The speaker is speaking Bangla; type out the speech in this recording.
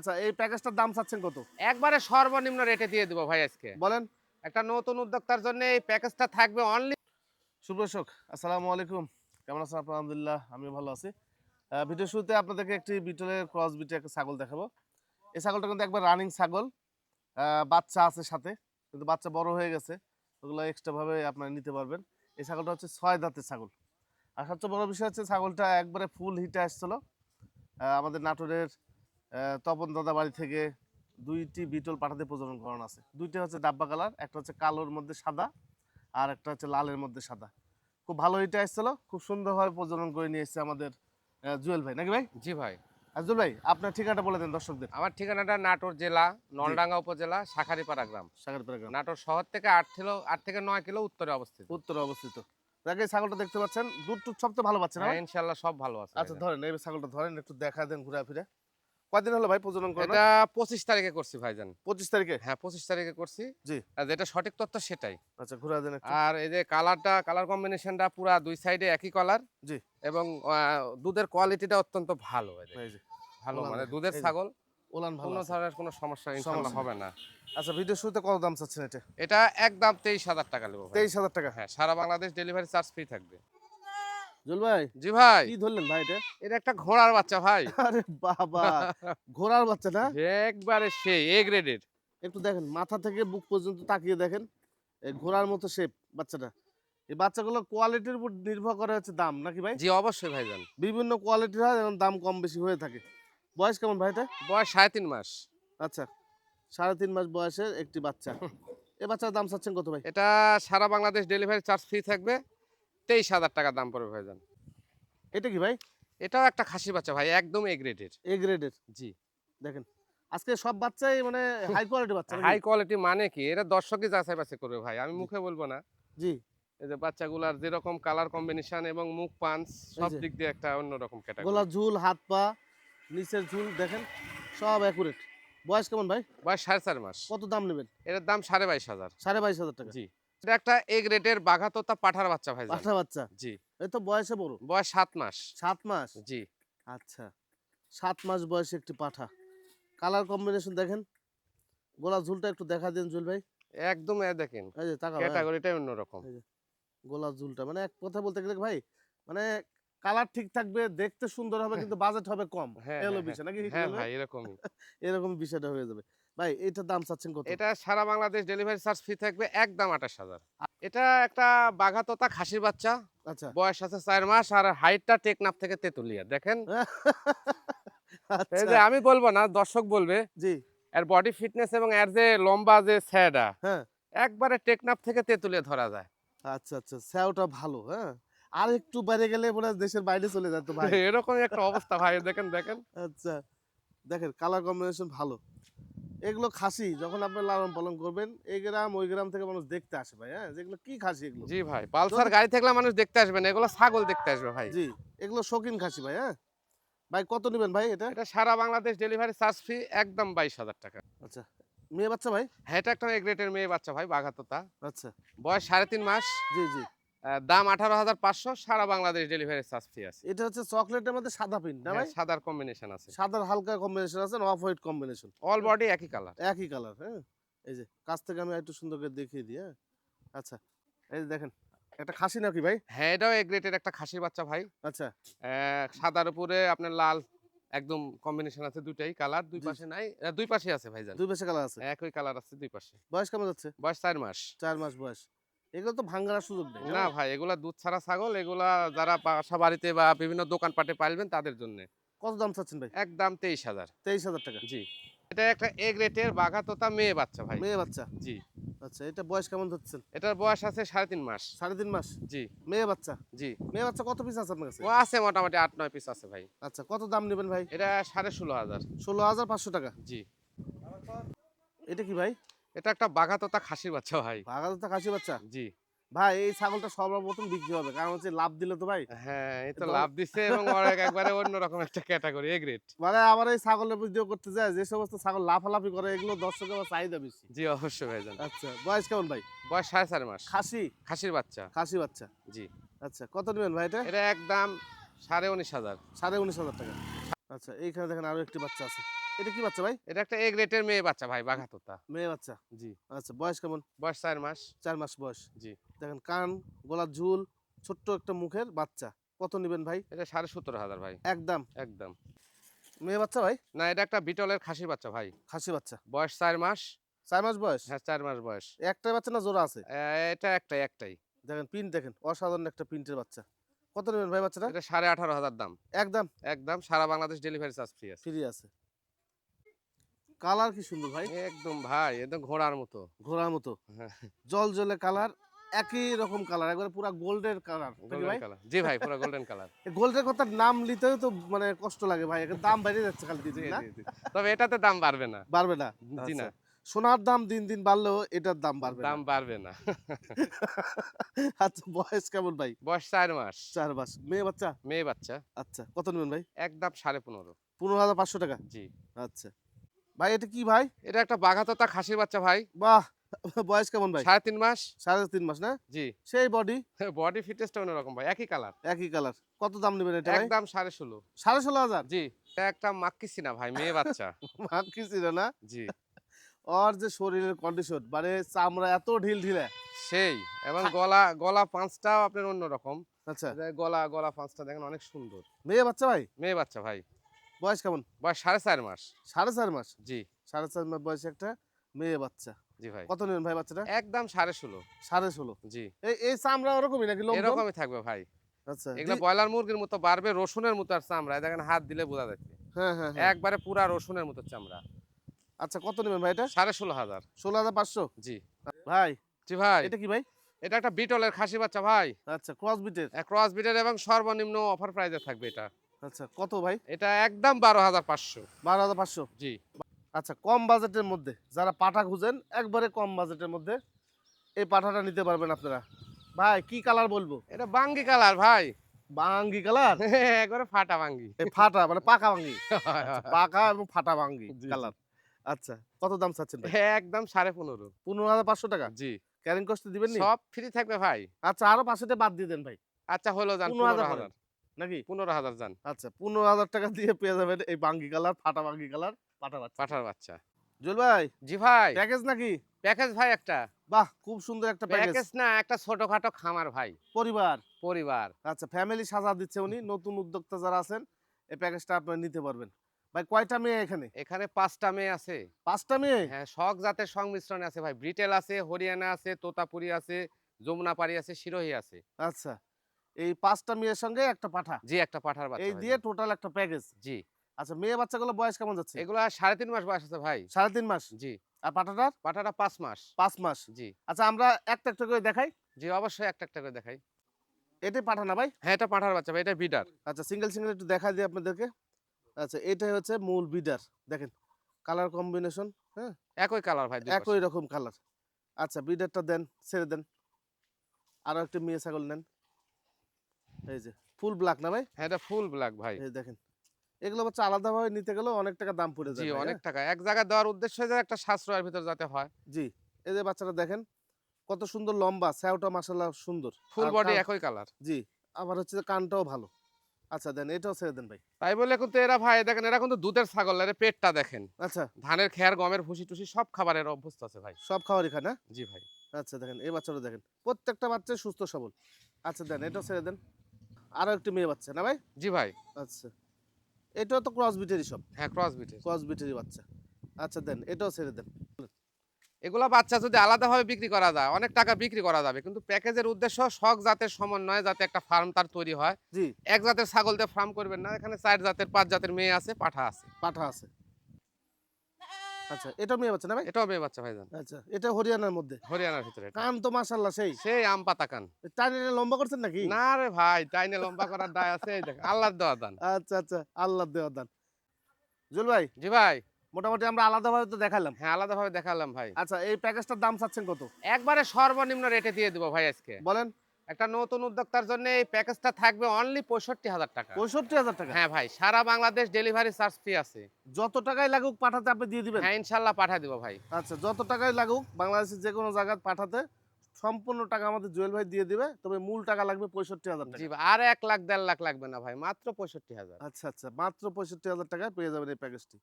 আচ্ছা এই প্যাকেজটার দাম চাচ্ছেন কত? একবারে সর্বনিম্ন রেটে দিয়ে দিব ভাই আজকে। বলেন। একটা নতুন উদ্যোক্তার জন্য এই প্যাকেজটা থাকবে অনলি সুপ্রশক আসসালামু আলাইকুম। কেমন আছেন আপনার? আলহামদুলিল্লাহ আমিও ভালো আছি। ভিডিও শুরুতে আপনাদেরকে একটি বিটলের ক্রস বিটে একটা ছাগল দেখাবো। এই ছাগলটা কিন্তু একবার রানিং ছাগল। আহ, বাচ্চা আছে সাথে কিন্তু বাচ্চা বড় হয়ে গেছে। ওগুলো এক্সট্রা ভাবে আপনারা নিতে পারবেন। এই ছাগলটা হচ্ছে ছয় দাঁতের ছাগল। আর সবচেয়ে বড় বিষয় হচ্ছে ছাগলটা একবারে ফুল হিটে আসছিল। আমাদের নাটোরের তপন দাদা বাড়ি থেকে দুইটি বিটল পাঠাতে প্রজনন করানো আছে। দুইটা হচ্ছে ডাব্বা কালার একটা হচ্ছে কালোর মধ্যে সাদা আর একটা হচ্ছে লালের মধ্যে সাদা। খুব ভালো এটা এসেছিল খুব সুন্দরভাবে প্রজনন করে নিয়ে এসেছে আমাদের জুয়েল ভাই। নাকি ভাই? জি ভাই। আর জুয়েল ভাই আপনার ঠিকানাটা বলে দেন দর্শকদের। আমার ঠিকানাটা নাটোর জেলা নলডাঙ্গা উপজেলা শাখারিপাড়া গ্রাম। সাগরপাড়া গ্রাম। নাটোর শহর থেকে আট কিলো আট থেকে নয় কিলো উত্তরে অবস্থিত। উত্তরে অবস্থিত। দেখে ছাগলটা দেখতে পাচ্ছেন দুধ টুধ সব তো ভালো পাচ্ছেন হ্যাঁ, ইনশাল্লাহ সব ভালো আছে আচ্ছা ধরেন এই ছাগলটা ধরেন একটু দেখা দেন ঘুরে ফিরে। কয়দিন হলো ভাই প্রজনন করেন? এটা পঁচিশ তারিখে করছি ভাইজান। পঁচিশ তারিখে? হ্যাঁ পঁচিশ তারিখে করছি। জি। আর যেটা সঠিক তথ্য সেটাই। আচ্ছা ঘুরে দেন একটু। আর এই যে কালারটা কালার কম্বিনেশনটা পুরা দুই সাইডে একই কালার জি। এবং দুধের কোয়ালিটিটা অত্যন্ত ভালো এই যে, ভালো মানে দুধের ছাগল। ওলান ভালো কোনো আছে। কোনো সমস্যা ইনশাল্লাহ সমস্যা হবে না। আচ্ছা ভিডিও শুরুতে কত দাম চাচ্ছেন এটা? এটা একদম তেইশ হাজার টাকা নেব ভাই। তেইশ হাজার টাকা। হ্যাঁ সারা বাংলাদেশ ডেলিভারি চার্জ ফ্রি থাকবে। ভাই জি ভাই। কি ধরলেন ভাই এটা? এটা একটা ঘোড়ার বাচ্চা ভাই। আরে বাবা ঘোড়ার বাচ্চা না? একবারে সেই এ গ্রেডের একটু দেখেন মাথা থেকে বুক পর্যন্ত তাকিয়ে দেখেন। ঘোড়ার মতো শেপ বাচ্চাটা। এই বাচ্চাগুলোর কোয়ালিটির উপর নির্ভর করে হচ্ছে দাম নাকি ভাই? জি অবশ্যই ভাইজান। বিভিন্ন কোয়ালিটির হয় এবং দাম কম বেশি হয়ে থাকে। বয়স কেমন ভাই এটা? বয়স সাড়ে তিন মাস। আচ্ছা সাড়ে তিন মাস বয়সের একটি বাচ্চা। এ বাচ্চার দাম চাচ্ছেন কত ভাই? এটা সারা বাংলাদেশ ডেলিভারি চার্জ ফ্রি থাকবে। তেইশ হাজার টাকা দাম পড়বে ভাইজান। এটা কি ভাই? এটাও একটা খাসি বাচ্চা ভাই একদম এ গ্রেডের এ গ্রেডের জি। দেখেন আজকে সব বাচ্চাই মানে হাই কোয়ালিটি বাচ্চা হাই কোয়ালিটি মানে কি? এটা দর্শকই যাচাই বাছাই করবে ভাই আমি মুখে বলব না। জি। এই যে বাচ্চাগুলার যেরকম কালার কম্বিনেশন এবং মুখ পাঞ্চ সব দিক দিয়ে একটা অন্যরকম ক্যাটাগরি গলা ঝুল হাত পা নিচের ঝুল দেখেন সব অ্যাকুরেট বয়স কেমন ভাই? বয়স সাড়ে চার মাস। কত দাম নেবেন? এটার দাম সাড়ে বাইশ হাজার। সাড়ে বাইশ হাজার টাকা। জি। এটা একটা এ গ্রেডের বাঘাতোতা পাঠার বাচ্চা ভাই পাঠা বাচ্চা? জি। এই তো বয়সে বড়? বয়স সাত মাস। সাত মাস? জি। আচ্ছা। সাত মাস বয়সে একটি পাঠা। কালার কম্বিনেশন দেখেন। গোলা ঝুলটা একটু দেখা দিন জুল ভাই। একদম এ দেখেন। এই যে টাকা ক্যাটাগরিটাই অন্যরকম। গোলা ঝুলটা। মানে এক কথা বলতে গেলে ভাই মানে কালার ঠিক থাকবে দেখতে সুন্দর হবে কিন্তু বাজেট হবে কম। হ্যাঁ, এলো হ্যাঁ, বিষয় নাকি হ্যাঁ জুয়েল ভাই? ভাই এরকমই। এরকম বিষয়টা হয়ে যাবে। ভাই এটার দাম চাচ্ছেন কত? এটা সারা বাংলাদেশ ডেলিভারি চার্জ ফ্রি থাকবে একদম আঠাশ হাজার। এটা একটা বাঘাতোতা খাসির বাচ্চা আচ্ছা। বয়স আছে চার মাস আর হাইটটা টেকনাফ থেকে তেতুলিয়া দেখেন? এই যে আচ্ছা আমি বলব না দর্শক বলবে জি। এর বডি ফিটনেস এবং এর যে লম্বা যে স্যাডা হ্যাঁ। একবারে টেকনাফ থেকে তেতুলিয়া ধরা যায়। আচ্ছা আচ্ছা স্যাওটা ভালো হ্যাঁ? আর একটু বাইরে গেলে মনে দেশের বাইরে চলে যেত ভাই। এরকম একটা অবস্থা ভাই দেখেন দেখেন। আচ্ছা দেখেন কালার কম্বিনেশন ভালো। এগুলো খাসি যখন আপনি লালন পালন করবেন এই গ্রাম ওই গ্রাম থেকে মানুষ দেখতে আসে ভাই হ্যাঁ? যেগুলো কি খাসি এগুলো? জি ভাই পালসার গাড়ি থাকলে মানুষ দেখতে আসবে না এগুলো ছাগল দেখতে আসবে ভাই। জি এগুলো শৌখিন খাসি ভাই হ্যাঁ? ভাই কত নেবেন ভাই এটা? এটা সারা বাংলাদেশ ডেলিভারি চার্জ ফ্রি একদম বাইশ হাজার টাকা। আচ্ছা মেয়ে বাচ্চা ভাই? হ্যাঁ এটা একটা গ্রেটের মেয়ে বাচ্চা ভাই বাঘাতোতা আচ্ছা। বয়স সাড়ে তিন মাস। জি জি। দাম আঠারো হাজার পাঁচশো সারা বাংলাদেশ ডেলিভারি চার্জ ফ্রি আছে। এটা হচ্ছে চকলেটের মধ্যে সাদা প্রিন্ট না হ্যাঁ, ভাই? সাদার কম্বিনেশন আছে। সাদার হালকা কম্বিনেশন আছে off white combination all body একই কালার একই কালার হ্যাঁ? এই যে কাছ থেকে আমি একটু সুন্দর করে দেখিয়ে দিই হ্যাঁ? আচ্ছা এই যে দেখেন একটা খাসি নাকি ভাই? হ্যাঁ এটাও এ গ্রেটের একটা খাসির বাচ্চা ভাই। আচ্ছা। সাদার উপরে আপনার লাল একদম কম্বিনেশন আছে দুটাই কালার দুই পাশে নাই দুই পাশে আছে ভাইজান। দুই পাশে কালার আছে? একই কালার আছে দুই পাশে। বয়স কেমন যাচ্ছে? বয়স চার মাস। চার মাস বয়স। এগুলো তো ভাঙ্গার সুযোগ নেই। না ভাই এগুলা দুধ ছাড়া ছাগল এগুলা যারা বাসা বাড়িতে বা বিভিন্ন দোকানপাটে পালবেন তাদের জন্য। কত দাম চাচ্ছেন ভাই? একদম তেইশ হাজার। তেইশ হাজার টাকা। জি। এটা একটা এ গ্রেটের বাঘা তোতা মেয়ে বাচ্চা ভাই। মেয়ে বাচ্চা? জি। আচ্ছা এটা বয়স কেমন ধরছেন এটার বয়স আছে সাড়ে তিন মাস। সাড়ে তিন মাস? জি। মেয়ে বাচ্চা? জি। মেয়ে বাচ্চা কত পিস আছে আপনার কাছে? ও আছে মোটামুটি আট নয় পিস আছে ভাই। আচ্ছা কত দাম নেবেন ভাই? এটা সাড়ে ষোলো হাজার। ষোলো হাজার পাঁচশো টাকা। জি। এটা কি ভাই? এটা একটা বাঘা তোতা খাসির বাচ্চা ভাই। ভাগাতে তো খাসি বাচ্চা? জি। ভাই এই ছাগলটা সর্বপ্রথম বিক্রি হবে কারণ হচ্ছে লাভ দিলে তো ভাই। হ্যাঁ এই তো লাভ দিচ্ছে এবং একবারে অন্যরকম একটা ক্যাটাগরি এ গ্রেড মানে আবার এই ছাগলের ভিডিও করতে যায় যে সমস্ত ছাগল লাফালাফি করে এগুলো দর্শকের চাহিদা বেশি। জি অবশ্যই ভাইজান আচ্ছা বয়স কেমন ভাই? বয়স সাড়ে চার মাস। খাসি? খাসির বাচ্চা। খাসি বাচ্চা। জি। আচ্ছা কত নেবেন ভাই এটা? এটা একদম সাড়ে উনিশ হাজার। সাড়ে উনিশ হাজার টাকা। আচ্ছা এইখানে দেখেন আরও একটি বাচ্চা আছে। এটা কি বাচ্চা ভাই? এটা একটা এগ রেটের মেয়ে বাচ্চা ভাই বাঘা তোতা মেয়ে বাচ্চা? জি। আচ্ছা বয়স কেমন? বয়স চার মাস। চার মাস বয়স। জি। দেখেন কান গলার ঝুল ছোট্ট একটা মুখের বাচ্চা। কত নেবেন ভাই? এটা সাড়ে সত্তর হাজার ভাই। একদম। একদম। মেয়ে বাচ্চা ভাই? না এটা একটা বিটলের খাসি বাচ্চা ভাই। খাসি বাচ্চা। বয়স চার মাস। চার মাস বয়স? হ্যাঁ চার মাস বয়স। একটাই বাচ্চা না জোড়া আছে? এটা একটাই একটাই। দেখেন প্রিন্ট দেখেন অসাধারণ একটা প্রিন্টের বাচ্চা। কত নেবেন ভাই বাচ্চাটা? এটা সাড়ে আঠারো হাজার দাম। একদম। একদম সারা বাংলাদেশ ডেলিভারি চার্জ ফ্রি আছে। ফ্রি আছে। কালার কি সুন্দর ভাই? একদম ভাই একদম ঘোড়ার মতো। ঘোড়ার মতো। হ্যাঁ। জল জলে কালার একই রকম কালার একবারে পুরো গোল্ডের কালার গোল্ডেন কালার জি ভাই পুরো গোল্ডেন কালার গোল্ডের কথা নাম নিতেও তো মানে কষ্ট লাগে ভাই এর দাম বেড়ে যাচ্ছে খালি দিন, না? তবে এটাতে দাম বাড়বে না। বাড়বে না? জি না। আচ্ছা। সোনার দাম দিন দিন বাড়লেও এটার দাম বাড়বে দাম বাড়বে না। আচ্ছা বয়স কেমন ভাই? বয়স চার মাস। চার মাস। মেয়ে বাচ্চা? মেয়ে বাচ্চা। আচ্ছা কত নেবেন ভাই? একদম সাড়ে পনেরো। পনেরো হাজার পাঁচশো টাকা? জি। আচ্ছা। ভাই এটা কি ভাই? এটা একটা বাঘাততা খাসির বাচ্চা ভাই। বাহ বয়স কেমন ভাই? সাড়ে তিন মাস। সাড়ে তিন মাস না? জি। সেই বডি বডি ফিটনেসটা অন্যরকম ভাই একই কালার একই কালার কত দাম নেবেন এটা একদম সাড়ে ষোলো। সাড়ে ষোলো হাজার? জি একটা মাক্কি সিনা ভাই মেয়ে বাচ্চা। কি না? জি। ওর যে শরীরের কন্ডিশন মানে চামড়া এত ঢিল ঢিলে সেই এবং গলা গলা পাঁচটাও আপনার অন্যরকম। আচ্ছা। গলা গলা পাঁচটা দেখেন অনেক সুন্দর। মেয়ে বাচ্চা ভাই? মেয়ে বাচ্চা ভাই। বয়স কেমন? বয়স সাড়ে চার মাস। সাড়ে চার মাস? জি। সাড়ে চার মাস বয়সে একটা মেয়ে বাচ্চা। জি ভাই। কত নেবেন ভাই বাচ্চাটা? একদম সাড়ে ষোলো। সাড়ে ষোলো। জি। এই এই চামড়া ওরকমই নাকি এরকমই থাকবে ভাই। আচ্ছা এগুলো ব্রয়লার মুরগির মতো বাড়বে রসুনের মতো আর চামড়া। দেখেন হাত দিলে বোঝা যাচ্ছে। হ্যাঁ হ্যাঁ হ্যাঁ। একবারে পুরা রসুনের মতো চামড়া। আচ্ছা কত নেবেন ভাই এটা? সাড়ে ষোলো হাজার। ষোলো হাজার পাঁচশো? জি। ভাই জি ভাই। এটা কি ভাই? এটা একটা বিটলের খাসি বাচ্চা ভাই। আচ্ছা ক্রস বিটের ক্রস বিটের এবং সর্বনিম্ন অফার প্রাইজে থাকবে এটা। আচ্ছা কত ভাই? এটা একদম বারো হাজার পাঁচশো। বারো হাজার পাঁচশো? জি। আচ্ছা কম বাজেটের মধ্যে যারা পাঠা খুঁজেন একবারে কম বাজেটের মধ্যে এই পাঠাটা নিতে পারবেন আপনারা। ভাই কি কালার বলব? এটা বাঙ্গি কালার ভাই। বাঙ্গি কালার? একবারে ফাটা বাঙ্গি। ফাটা মানে পাকা বাঙ্গি। পাকা এবং ফাটা বাঙ্গি। কালার। আচ্ছা কত দাম চাচ্ছেন একদম সাড়ে পনেরো। পনেরো হাজার পাঁচশো টাকা? জি। ক্যারিং কস্ট দিবেন নি? সব ফ্রি থাকবে ভাই। আচ্ছা আরও পাঁচশোটা বাদ দিয়ে দেন ভাই। আচ্ছা হলো পনেরো। হাজার। নাকি? পনেরো হাজার যান। আচ্ছা পনেরো হাজার টাকা দিয়ে পেয়ে যাবেন এই বাঙ্গি কালার ফাটা বাঙ্গি কালার পাটা বাচ্চা। পাঠার বাচ্চা। জুল ভাই জি ভাই। প্যাকেজ নাকি? প্যাকেজ ভাই একটা। বাহ খুব সুন্দর একটা প্যাকেজ। না একটা ছোটখাটো খামার ভাই। পরিবার? পরিবার। আচ্ছা ফ্যামিলি সাজা দিচ্ছে উনি নতুন উদ্যোক্তা যারা আছেন এই প্যাকেজটা আপনারা নিতে পারবেন। ভাই কয়টা মেয়ে এখানে? এখানে পাঁচটা মেয়ে আছে। পাঁচটা মেয়ে? হ্যাঁ শখ জাতের সংমিশ্রণে আছে ভাই। ব্রিটেল আছে হরিয়ানা আছে তোতাপুরি আছে যমুনাপাড়ি আছে সিরোহি আছে। আচ্ছা। এই পাঁচটা মেয়ের সঙ্গে একটা পাঠা। জি একটা পাঠার বাচ্চা এই দিয়ে টোটাল একটা প্যাকেজ জি। আচ্ছা মেয়ে বাচ্চাগুলো বয়স কেমন যাচ্ছে? এগুলো সাড়ে তিন মাস বয়স আছে ভাই। সাড়ে তিন মাস? জি। আর পাঠাটার? পাঠাটা পাঁচ মাস। পাঁচ মাস। জি। আচ্ছা আমরা একটা একটা করে দেখাই। জি অবশ্যই একটা একটা করে দেখাই। এটাই পাঠা না ভাই? হ্যাঁ এটা পাঠার বাচ্চা ভাই এটা বিডার আচ্ছা সিঙ্গেল সিঙ্গেল একটু দেখা দিই আপনাদেরকে। আচ্ছা এটাই হচ্ছে মূল বিডার দেখেন কালার কম্বিনেশন হ্যাঁ? একই কালার ভাই একই রকম কালার আচ্ছা বিডারটা দেন ছেড়ে দেন। আরও একটা মেয়ে ছাগল নেন। এই যে ফুল ব্ল্যাক না ভাই? হ্যাঁ এটা ফুল ব্ল্যাক ভাই। এই দেখেন এগুলো বাচ্চা আলাদাভাবে নিতে গেলেও অনেক টাকা দাম পড়ে যায় ভাই, অনেক? টাকা। এক জায়গায় দেওয়ার উদ্দেশ্য যে একটা সাশ্রয়ের ভিতর যাতে জি এই যে বাচ্চাটা দেখেন কত সুন্দর লম্বা স্যাওটা সুন্দর ফুল বডি একই কালার জি আবার হচ্ছে কানটাও ভালো। আচ্ছা দেন এটাও ছেড়ে দেন ভাই। তাই বলে কিন্তু এরা ভাই দেখেন এরা কিন্তু দুধের ছাগল এর পেটটা দেখেন। আচ্ছা। ধানের খেয়ার গমের ভুসি টুসি সব খাবারের অভ্যস্ত আছে ভাই। সব খাওয়ারই খায় না? জি ভাই। আচ্ছা দেখেন এই বাচ্চাটা দেখেন প্রত্যেকটা বাচ্চা সুস্থ সবল। আচ্ছা দেন এটাও ছেড়ে দেন। আরও একটি মেয়ে বাচ্চা না ভাই? জি ভাই। আচ্ছা। এটাও তো ক্রস বিটেরই সব। হ্যাঁ ক্রস বিটের ক্রস বিটেরই বাচ্চা। আচ্ছা দেন এটাও ছেড়ে দেন। এগুলা বাচ্চা যদি আলাদাভাবে বিক্রি করা যায় অনেক টাকা বিক্রি করা যাবে কিন্তু প্যাকেজের উদ্দেশ্য শখ জাতের সমন্বয়ে যাতে একটা ফার্ম তার তৈরি হয়। জি। এক জাতের ছাগল দিয়ে ফার্ম করবেন না এখানে চার জাতের পাঁচ জাতের মেয়ে আছে পাঠা আছে। পাঠা আছে। আচ্ছা এটাও মেয়ে বাচ্চা না ভাই? এটাও মেয়ে বাচ্চা ভাইজান। আচ্ছা এটা হরিয়ানার মধ্যে? হরিয়ানার ভিতরে কান তো মাশাল্লাহ সেই। সেই আম পাতা কান। টাইনে লম্বা করছেন নাকি? না রে ভাই টাইনে লম্বা করার দায় আছে এই দেখ আল্লাহর দেওয়া দান। আচ্ছা আচ্ছা আল্লাহ দেওয়া দান। জুল ভাই জি ভাই। মোটামুটি আমরা আলাদাভাবে তো দেখালাম। হ্যাঁ আলাদাভাবে দেখালাম ভাই। আচ্ছা এই প্যাকেজটার দাম চাচ্ছেন কত? একবারে সর্বনিম্ন রেটে দিয়ে দেবো ভাই আজকে। বলেন। একটা নতুন উদ্যোক্তার জন্য এই প্যাকেজটা থাকবে অনলি পঁয়ষট্টি হাজার টাকা। পঁয়ষট্টি হাজার টাকা? হ্যাঁ ভাই সারা বাংলাদেশ ডেলিভারি চার্জ ফ্রি আছে। যত টাকাই লাগুক পাঠাতে আপনি দিয়ে দিবেন? হ্যাঁ ইনশাল্লাহ পাঠা দিব ভাই। আচ্ছা যত টাকাই লাগুক বাংলাদেশের যে কোনো জায়গায় পাঠাতে সম্পূর্ণ টাকা আমাদের জুয়েল ভাই দিয়ে দিবে তবে মূল টাকা লাগবে পঁয়ষট্টি হাজার টাকা। জি আর এক লাখ দেড় লাখ লাগবে না ভাই মাত্র পঁয়ষট্টি হাজার। আচ্ছা আচ্ছা মাত্র পঁয়ষট্টি হাজার টাকায় পেয়ে যাবেন এই প্যাকেজটি